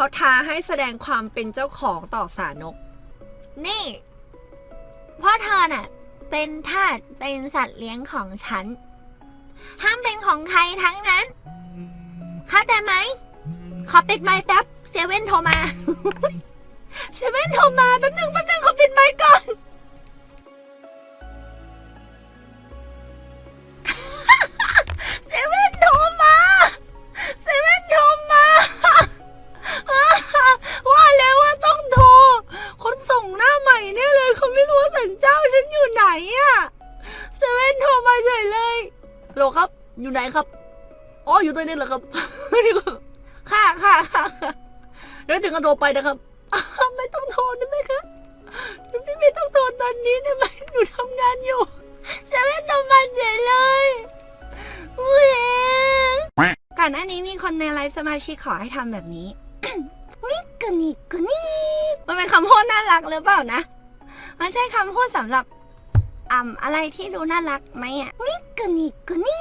เขาท้าให้แสดงความเป็นเจ้าของต่อสารนก นี่เพราะเธอน่ะ เป็นทาสเป็นสัตว์เลี้ยงของฉัน ห้ามเป็นของใครทั้งนั้น เข้าใจไหม ขอปิดไมค์แป๊บเซเว่นโทรมา อยู่ไหนอะเซเว่นโทรมาเฉยเลยโหลครับ อยู่ไหนครับ อ๋อ อยู่ตรงนี้เหรอครับ นี่ก็ค่ะค่ะค่ะค่ะเดี๋ยวถึงกันโทรไปนะครับอ้าวไม่ต้องโทรได้ไหมคะพี่ไม่ต้องโทรตอนนี้ได้ไหมหนูทำงานอยู่เซเว่นโทรมาเฉยเลยอุ้ยก่อนหน้านี้มีคนในไลฟ์สมาชิกขอให้ทำแบบนี้นิกะนิกะนิมันเป็นคำพูดน่ารักหรือเปล่านะ มันใช่คำพูดสำหรับ อ่ำอะไรที่ดูน่ารักไหมอะนิกนิกนิ